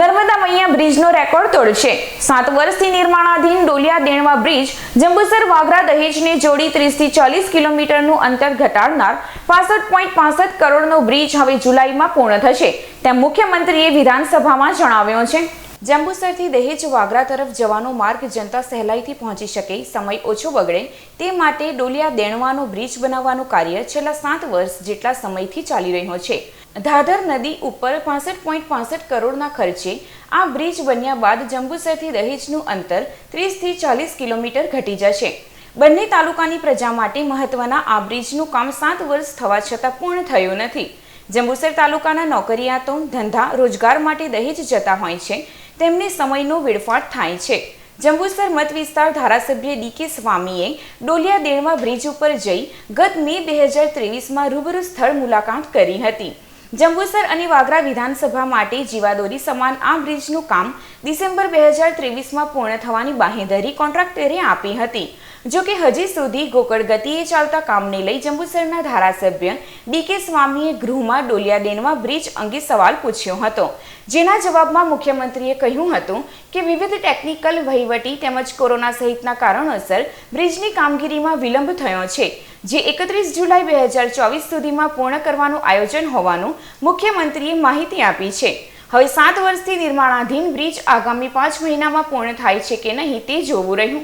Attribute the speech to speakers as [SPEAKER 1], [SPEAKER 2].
[SPEAKER 1] નર્મદા મૈયા બ્રિજનો record તોડશે સાત વર્ષથી નિર્માણાધીન ડોલિયા દેણવા બ્રિજ જંબુસર વાઘરા દહેજને જોડી ત્રીસથી ચાલીસ કિલોમીટરનું અંતર ઘટાડનાર પાસઠ પોઈન્ટ પાસઠ કરોડનો બ્રિજ હવે જુલાઈમાં પૂર્ણ થશે. તેમ મુખ્યમંત્રીએ વિધાનસભામાં જણાવ્યો છે. જંબુસરથી દહેજ વાગરા તરફ જવાનો માર્ગ જનતા સહેલાઈથી પહોંચી શકે, સમય ઓછો બગડે. તે માટે ડોલિયા દેણવાનો બ્રિજ બનાવવાનું કાર્ય છેલ્લા સાત વર્ષ જેટલા સમયથી ચાલી રહ્યો છે. ધાધર નદી ઉપર પાસઠ પોઈન્ટ પાસઠ કરોડના ખર્ચે આ બ્રિજ બન્યા બાદ જંબુસરથી દહેજનું અંતર ત્રીસથી ચાલીસ કિલોમીટર ઘટી જશે. બંને તાલુકાની પ્રજા માટે મહત્વના આ બ્રિજનું કામ સાત વર્ષ થવા છતાં પૂર્ણ થયું નથી. જંબુસર તાલુકાના નોકરિયાતો, ધંધા, રોજગાર માટે દહેજ જતા હોય છે. તેમને સમયનો વેડફાટ થાય છે. જંબુસર મત વિસ્તાર ધારાસભ્ય ડી કે સ્વામીએ ડોલિયા દેણવા બ્રિજ ઉપર જઈ ગત મે બે હજાર ત્રેવીસમાં રૂબરૂ સ્થળ મુલાકાત કરી હતી. જંબુસર અને વાગરા વિધાનસભા માટે જીવાદોરી સમાન આ બ્રિજનું કામ ડિસેમ્બર બે હજાર ત્રેવીસમાં પૂર્ણ થવાની બાંહેધરી કોન્ટ્રાક્ટરે આપી હતી. જો કે હજી સુધી ગોકળ ગતિએ ચાલતા કામને લઈ જંબુસરના ધારાસભ્ય ડીકે સ્વામીએ ગૃહમાં ડોલિયા ડેનમાં બ્રિજ અંગે સવાલ પૂછ્યો હતો. જેના જવાબમાં મુખ્યમંત્રીએ કહ્યું હતું કે વિવિધ ટેકનિકલ વહીવટી તેમજ કોરોના સહિતના કારણોસર બ્રિજની કામગીરીમાં વિલંબ થયો છે. જે એકત્રીસ જુલાઈ બે હજાર ચોવીસ સુધીમાં પૂર્ણ કરવાનું આયોજન હોવાનું મુખ્યમંત્રીએ માહિતી આપી છે. હવે સાત વર્ષથી નિર્માણાધીન બ્રિજ આગામી પાંચ મહિનામાં પૂર્ણ થાય છે કે નહીં તે જોવું રહ્યું.